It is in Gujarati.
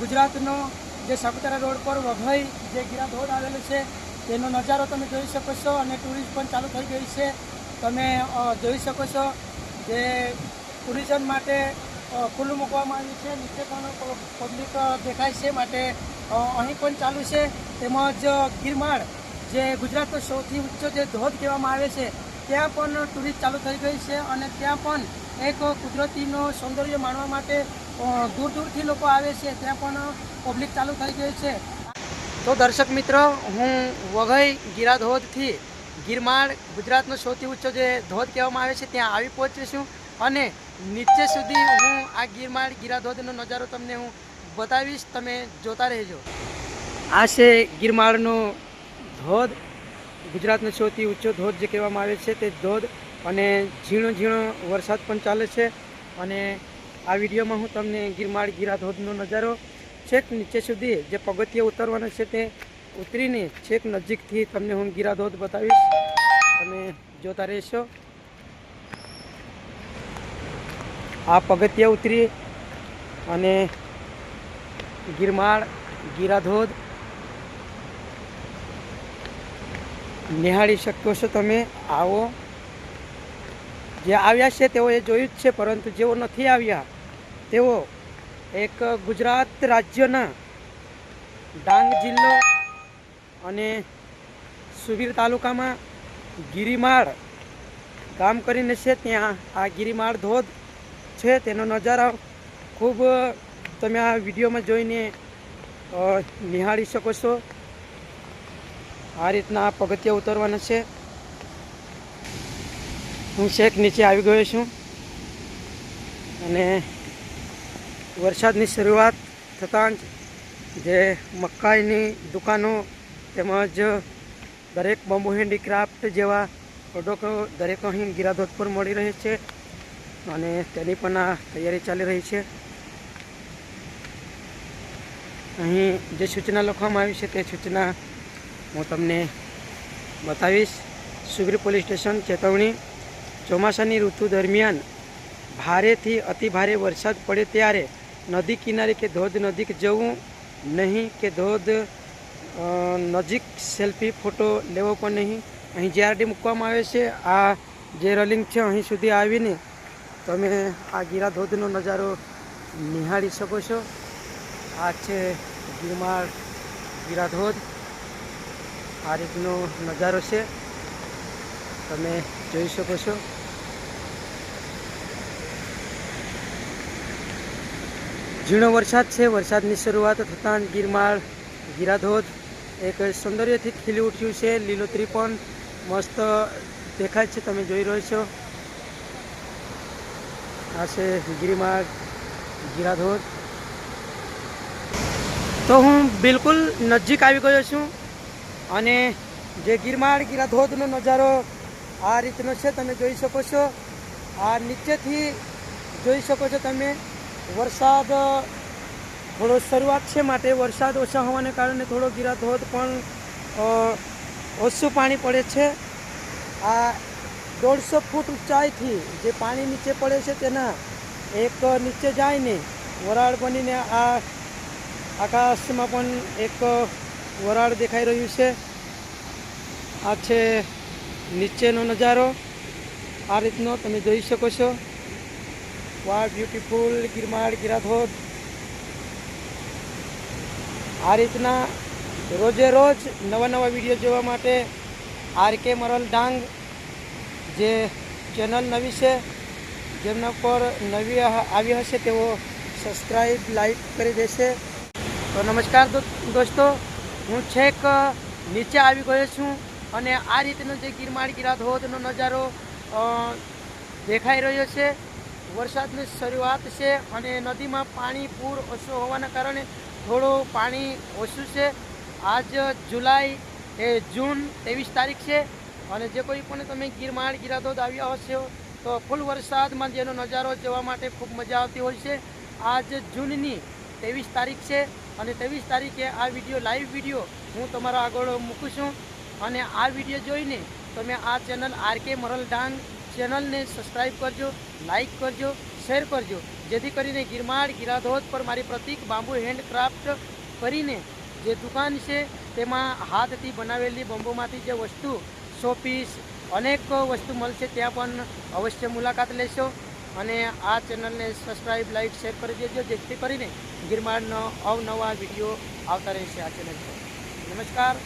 ગુજરાતનો જે સાપુતારા રોડ પર વઘઈ જે ગીરા ધોધ આવેલો છે, તેનો નજારો તમે જોઈ શકો છો અને ટુરિસ્ટ પણ ચાલુ થઈ ગઈ છે. તમે જોઈ શકો છો જે ટુરિઝમ માટે ખુલ્લું મૂકવામાં આવ્યું છે, નીચે પણ પબ્લિક દેખાય છે માટે અહીં પણ ચાલુ છે. તેમજ ગિરમાળ જે ગુજરાતનો સૌથી ઊંચો જે ધોધ કહેવામાં આવે છે, ત્યાં પણ ટુરિસ્ટ ચાલુ થઈ ગઈ છે અને ત્યાં પણ એક કુદરતીનો સૌંદર્ય માણવા માટે દૂર દૂરથી લોકો આવે છે, ત્યાં પણ પબ્લિક ચાલુ થઈ ગઈ છે. તો દર્શક મિત્રો, હું વઘઈ ગીરા ધોધથી ગિરમાળ ગુજરાતનો સૌથી ઊંચો જે ધોધ કહેવામાં આવે છે, ત્યાં આવી પહોંચ્યો છું અને નીચે સુધી હું આ ગિરમાળ ગીરા ધોધનો નજારો તમને હું બતાવીશ. તમે જોતા રહેજો. આ છે ગિરમાળનો ધોધ, ગુજરાતનો સૌથી ઊંચો ધોધ જે કહેવામાં આવે છે, તે ધોધ અને ઝીણો ઝીણો વરસાદ પણ ચાલે છે અને આ વિડીયોમાં હું તમને ગિરમાળ ગીરા ધોધનો નજારો છેક નીચે સુધી જે પગથિયા ઉતરવાના છે તે ઉતરીને છેક નજીકથી તમને હું ગીરા ધોધ બતાવીશ. તમે જોતા રહેશો. આ પગથિયા ઉતરી અને ગિરમાળ ગીરા ધોધ નિહાળી શકો છો તમે. આવો. જે આવ્યા છે તેઓએ જોયું જ છે, પરંતુ જેઓ નથી આવ્યા તેઓ એક ગુજરાત રાજ્યના ડાંગ જિલ્લો અને સુબીર તાલુકામાં ગિરિમાળ ગામ કરીને છે. ત્યાં આ ગિરિમાળ ધોધ છે. તેનો નજારો ખૂબ તમે આ વિડીયોમાં જોઈને નિહાળી શકો છો. આ રીતના પગથિયા ઉતરવાના છે. હું છેક નીચે આવી ગયો છું. અને વરસાદની શરૂઆત થતાં જ જે મકાઈની દુકાનો તેમજ દરેક બંબુ હેન્ડીક્રાફ્ટ જેવા પ્રોડક્ટો દરેક અહીં ગિરાધોધ પર મળી રહે છે અને તેની પણ આ તૈયારી ચાલી રહી છે. અહીં જે સૂચના લખવામાં આવી છે તે સૂચના હું તમને બતાવીશ. સુગ્રી પોલીસ સ્ટેશન ચેતવણી, ચોમાસાની ઋતુ દરમિયાન ભારેથી અતિ ભારે વરસાદ પડે ત્યારે નદી કિનારે કે ધોધ નજીક જવું નહીં કે ધોધ નજીક સેલ્ફી ફોટો લેવો પણ નહીં. અહીં જીઆરડી મૂકવામાં આવે છે. આ જે રલિંગ છે અહીં સુધી આવીને તમે આ ગીરા ધોધનો નજારો નિહાળી શકો છો. આ છે ગીરમાળ ગીરા ધોધ. આ રીતનો નજારો છે. તમે જોઈ શકો છો. ઝીણો વરસાદ છે. વરસાદની શરૂઆત થતાં ગીરમાળ, ગીરાધોધ, એક સૌંદર્યથી ખીલી ઉઠ્યું છે. લીલોતરી પણ મસ્ત દેખાય છે. તમે જોઈ રહ્યો છો. આ છે ગિરિમાળ, ગીરાધોધ. તો હું બિલકુલ નજીક આવી ગયો છું અને જે ગિરમાળ, ગીરાધોધનો નજારો આ રીતનો છે. તમે જોઈ શકો છો. આ નીચેથી જોઈ શકો છો તમે. વરસાદ થોડો શરૂઆત છે માટે. વરસાદ ઓછા હોવાને કારણે થોડો ગીરાધોધ પણ ઓછું પાણી પડે છે. આ દોઢસો ફૂટ ઊંચાઈથી જે પાણી નીચે પડે છે તેના એક નીચે જાયને વરાળ બનીને આ આકાશમાં પણ એક વરાળ દેખાઈ રહ્યું છે. આ છે નીચેનો નજારો. આ રીતનો તમે જોઈ શકો છો. વાહ બ્યુટીફુલ ગિરમાળ ગિરાધોધ આ રીતના રોજે રોજ નવા નવા વીડિયો જોવા માટે આર કે મરલ ડાંગ જે ચેનલ નવી છે, જેમના પર નવી આવી હશે તેઓ સબસ્ક્રાઈબ લાઈક કરી દેશે. તો નમસ્કાર દોસ્તો, હું છેક નીચે આવી ગયો છું અને આ રીતનો જે ગિરમાળ ગિરાધોધનો નજારો દેખાઈ રહ્યો છે. વરસાદની શરૂઆત છે અને નદીમાં પાણી પૂર ઓછું હોવાના કારણે થોડું પાણી ઓછું છે. આજ જુલાઈ, એ જૂન ત્રેવીસ તારીખ છે અને જે કોઈ પણ તમે ગીરમાળ, ગીરાધોધ આવ્યા હશો તો ફૂલ વરસાદમાં જેનો નજારો જોવા માટે ખૂબ મજા આવતી હોય છે. આજ જૂનની ત્રેવીસ તારીખ છે અને ત્રેવીસ તારીખે આ વીડિયો, લાઈવ વીડિયો હું તમારા આગળ મૂકું છું. અને આ વીડિયો જોઈને તમે આ ચેનલ આર કે મરલ ડાંગ ચેનલને સબસ્ક્રાઈબ કરજો, લાઇક કરજો, શેર કરજો. જેથી કરીને ગિરમાળ, ગિરાધોધ પર મારી પ્રતિક બાંબુ હેન્ડક્રાફ્ટ કરીને જે દુકાન છે, તેમાં હાથથી બનાવેલી બંબુમાંથી જે વસ્તુ શોપીસ, અનેક વસ્તુ મળશે, ત્યાં પણ અવશ્ય મુલાકાત લેશો. અને આ ચેનલને સબસ્ક્રાઈબ લાઈક શેર કરી દેજો, જેથી કરીને ગિરમાળનો અવનવા વીડિયો આવતા રહેશે આ ચેનલ પર. નમસ્કાર.